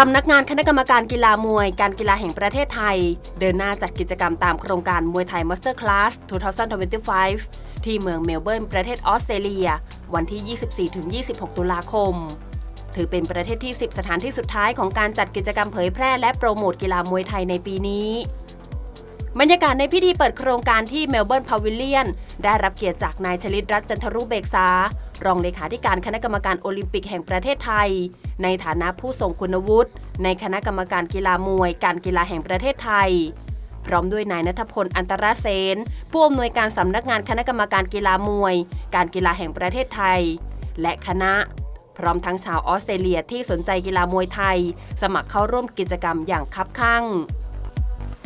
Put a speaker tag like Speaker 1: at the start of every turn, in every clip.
Speaker 1: สำนักงานคณะกรรมการกีฬามวย การกีฬาแห่งประเทศไทย เดินหน้าจัดกิจกรรมตามโครงการมวยไทยมาสเตอร์คลาส 2025 ที่เมืองเมลเบิร์นประเทศออสเตรเลีย วันที่ 24-26 ตุลาคม ถือเป็นประเทศที่ 10 สถานที่สุดท้ายของการจัดกิจกรรมเผยแพร่และโปรโมทกีฬามวยไทยในปีนี้บรรยากาศในพิธีเปิดโครงการที่เมลเบิร์นพาวิเลียน ได้รับเกียรติจากนายชลิตรัตน์จันทรุเบกษา รองเลขาธิการคณะกรรมการโอลิมปิกแห่งประเทศไทย ในฐานะผู้ทรงคุณวุฒิในคณะกรรมการกีฬามวย การกีฬาแห่งประเทศไทย พร้อมด้วยนายนัทพลอันตรเสนผู้อำนวยการสำนักงานคณะกรรมการกีฬามวย การกีฬาแห่งประเทศไทย และคณะ พร้อมทั้งชาวออสเตรเลียที่สนใจกีฬามวยไทย สมัครเข้าร่วมกิจกรรมอย่างคับคั่ง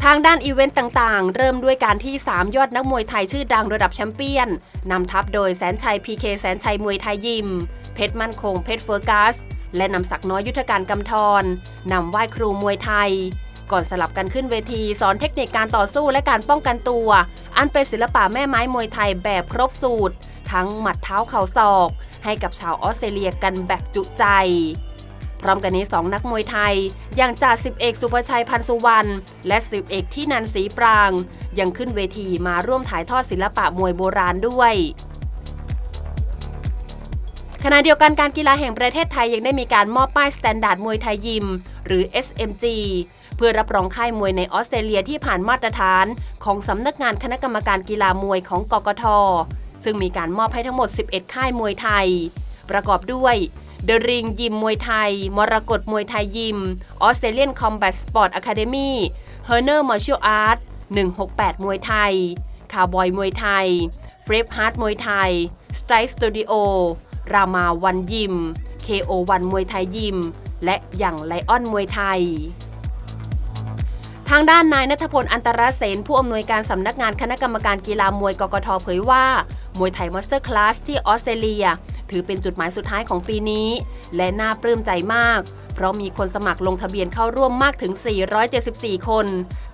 Speaker 1: ทางด้านอีเวนต์ต่างๆ เริ่มด้วยการที่ 3 ยอดนักมวยไทยชื่อดังระดับแชมเปี้ยน นำทัพโดยแสนชัยพีเคแสนชัยมวยไทยยิม เพชรมั่นคงเพชรเฟอร์กัส และนำศักน้อยยุทธการกำธรนำไหว้ครูมวยไทย ก่อนสลับกันขึ้นเวทีสอนเทคนิคการต่อสู้และการป้องกันตัว อันเป็นศิลปะแม่ไม้มวยไทยแบบครบสูตร ทั้งหมัดเท้าเข่าศอก ให้กับชาวออสเตรเลียกันแบบจุใจ พร้อมกันนี้สองนักมวยไทย อย่างจ่าสิบเอกสุภชัยพันสุวรรณและสิบเอกที่นันศรีปราง ยังขึ้นเวทีมาร่วมถ่ายทอดศิลปะมวยโบราณด้วยขณะเดียวกันการกีฬาแห่งประเทศไทยยังได้มีการมอบป้ายสแตนดาร์ดมวยไทยยิม หรือ SMG เพื่อรับรองค่ายมวยในออสเตรเลียที่ผ่านมาตรฐาน ของสำนักงานคณะกรรมการกีฬามวยของกกท ซึ่งมีการมอบให้ทั้งหมด 11 ค่ายมวยไทย ประกอบด้วย เดอะริงยิมมวยไทย มรกตมวยไทยยิม ออสเตรเลียนคอมแบทสปอร์ตอะคาเดมี่เฮอร์เนอร์มอร์ชัลอาร์ต168 มวยไทย คาวบอยมวยไทย เฟรฟฮาร์ดมวยไทย สไตร์สตูดิโอ รามาวันยิม KO วันมวยไทยยิม และอย่างไลออนมวยไทยทางด้านนายนัทพลอันตรเสนผู้อำนวยการสำนักงานคณะกรรมการกีฬามวยกกทเผยว่า มวยไทยมาสเตอร์คลาสที่ออสเตรเลีย ถือเป็นจุดหมายสุดท้ายของปีนี้ และน่าปลื้มใจมาก เพราะมีคนสมัครลงทะเบียนเข้าร่วมมากถึง 474 คน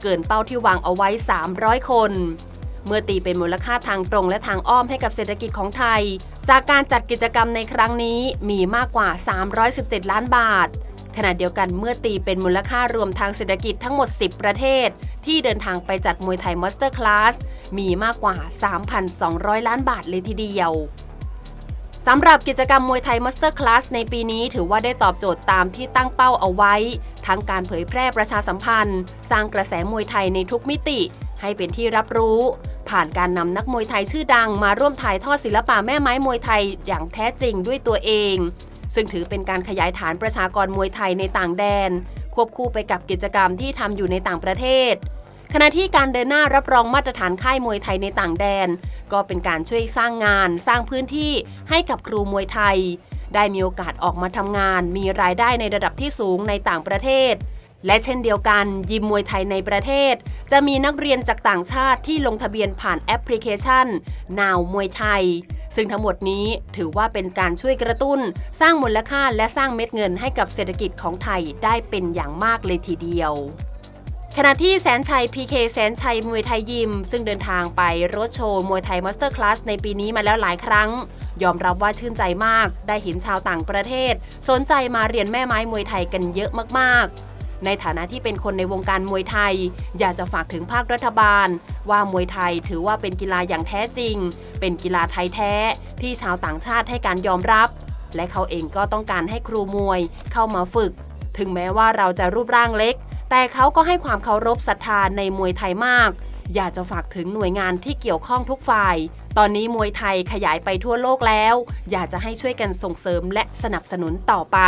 Speaker 1: เกินเป้าที่วางเอาไว้ 300 คน เมื่อตีเป็นมูลค่าทางตรงและทางอ้อมให้กับเศรษฐกิจของไทย จากการจัดกิจกรรมในครั้งนี้มีมากกว่า 317 ล้านบาทขณะเดียวกันเมื่อตีเป็นมูลค่ารวมทางเศรษฐกิจทั้งหมด 10 ประเทศ ที่เดินทางไปจัดมวยไทยมาสเตอร์คลาสมีมากกว่า 3,200 ล้านบาทเลยทีเดียว สำหรับกิจกรรมมวยไทยมาสเตอร์คลาสในปีนี้ถือว่าได้ตอบโจทย์ตามที่ตั้งเป้าเอาไว้ ทั้งการเผยแพร่ประชาสัมพันธ์ สร้างกระแสมวยไทยในทุกมิติ ให้เป็นที่รับรู้ ผ่านการนำนักมวยไทยชื่อดังมาร่วมถ่ายทอดศิลปะแม่ไม้มวยไทยอย่างแท้จริงด้วยตัวเอง ซึ่งถือเป็นการขยายฐานประชากรมวยไทยในต่างแดน ควบคู่ไปกับกิจกรรมที่ทำอยู่ในต่างประเทศ ขณะที่การเดินหน้ารับรองมาตรฐานค่ายมวยไทยในต่างแดน ก็เป็นการช่วยสร้างงาน สร้างพื้นที่ให้กับครูมวยไทย ได้มีโอกาสออกมาทำงาน มีรายได้ในระดับที่สูงในต่างประเทศ และเช่นเดียวกัน ยิมมวยไทยในประเทศ จะมีนักเรียนจากต่างชาติที่ลงทะเบียนผ่านแอปพลิเคชัน Now มวยไทย ซึ่งทั้งหมดนี้ถือว่าเป็นการช่วยกระตุ้น สร้างมูลค่าและสร้างเม็ดเงินให้กับเศรษฐกิจของไทยได้เป็นอย่างมากเลยทีเดียว ขณะที่แสนชัย PK แสนชัยมวยไทยยิม ซึ่งเดินทางไปรถโชว์มวยไทยมาสเตอร์คลาสในปีนี้มาแล้วหลายครั้ง ยอมรับว่าชื่นใจมาก ได้เห็นชาวต่างประเทศ สนใจมาเรียนแม่ไม้มวยไทยกันเยอะมากๆในฐานะที่เป็นคนในวงการมวยไทย อยากจะฝากถึงภาครัฐบาล ว่ามวยไทยถือว่าเป็นกีฬาอย่างแท้จริง เป็นกีฬาไทยแท้ ที่ชาวต่างชาติให้การยอมรับ และเขาเองก็ต้องการให้ครูมวยเข้ามาฝึก ถึงแม้ว่าเราจะรูปร่างเล็ก แต่เขาก็ให้ความเคารพศรัทธาในมวยไทยมาก อยากจะฝากถึงหน่วยงานที่เกี่ยวข้องทุกฝ่าย ตอนนี้มวยไทยขยายไปทั่วโลกแล้ว อยากจะให้ช่วยกันส่งเสริมและสนับสนุนต่อไป